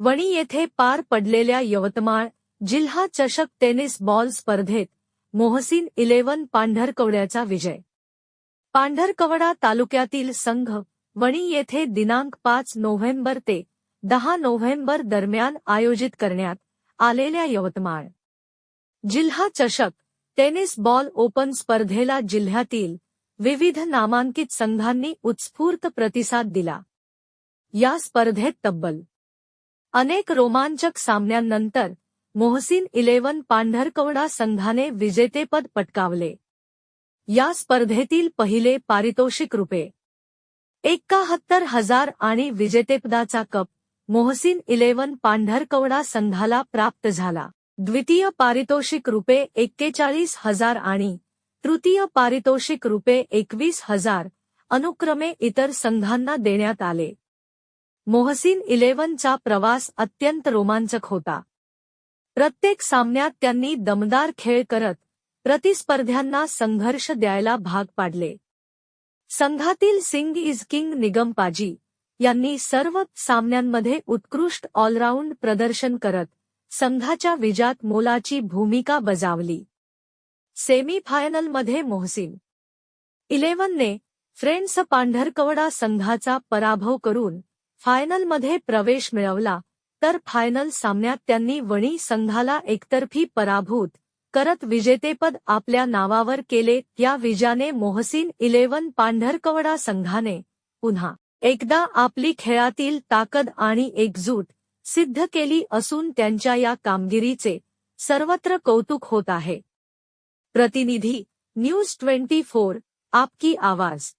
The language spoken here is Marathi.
वणी येथे पार पडलेल्या यवतमाळ जिल्हा चषक टेनिस बॉल स्पर्धेत मोहसिन इलेव्हन पांढरकवड्याचा विजय. पांढरकवडा तालुक्यातील संघ वणी येथे दिनांक पाच नोव्हेंबर ते दहा नोव्हेंबर दरम्यान आयोजित करण्यात आलेल्या यवतमाळ जिल्हा चषक टेनिस बॉल ओपन स्पर्धेला जिल्ह्यातील विविध नामांकित संघांनी उत्स्फूर्त प्रतिसाद दिला. या स्पर्धेत तब्बल अनेक रोमांचक सामन्यांनंतर मोहसीन इलेव्हन पांढरकवडा संघाने विजेतेपद पटकावले. या स्पर्धेतील पहिले पारितोषिक रुपये एकाहत्तर हजार आणि विजेतेपदाचा कप मोहसीन इलेव्हन पांढरकवडा संघाला प्राप्त झाला. द्वितीय पारितोषिक रुपये एक्केचाळीस हजार आणि तृतीय पारितोषिक रुपये एकवीस हजार अनुक्रमे इतर संघांना देण्यात आले. मोहसिन इलेव्हनचा प्रवास अत्यंत रोमांचक होता. प्रत्येक सामन्यात त्यांनी दमदार खेळ करत प्रतिस्पर्ध्यांना संघर्ष द्यायला भाग पाडले. संघातील सिंग इज किंग निगम पाजी यांनी सर्व सामन्यांमध्ये उत्कृष्ट ऑलराऊंड प्रदर्शन करत संघाच्या विजात मोलाची भूमिका बजावली. सेमीफायनलमध्ये मोहसिन इलेव्हनने फ्रेंड्स पांढरकवडा संघाचा पराभव करून फायनलमध्ये प्रवेश मिळवला तर फायनल सामन्यात त्यांनी वणी संघाला एकतर्फी पराभूत करत विजेतेपद आपल्या नावावर केले या विजाने मोहसीन इलेव्हन पांढरकवडा संघाने पुन्हा एकदा आपली खेळातील ताकद आणि एकजूट सिद्ध केली असून त्यांच्या या कामगिरीचे सर्वत्र कौतुक होत आहे. प्रतिनिधी न्यूज ट्वेंटी फोर आपकी आवाज.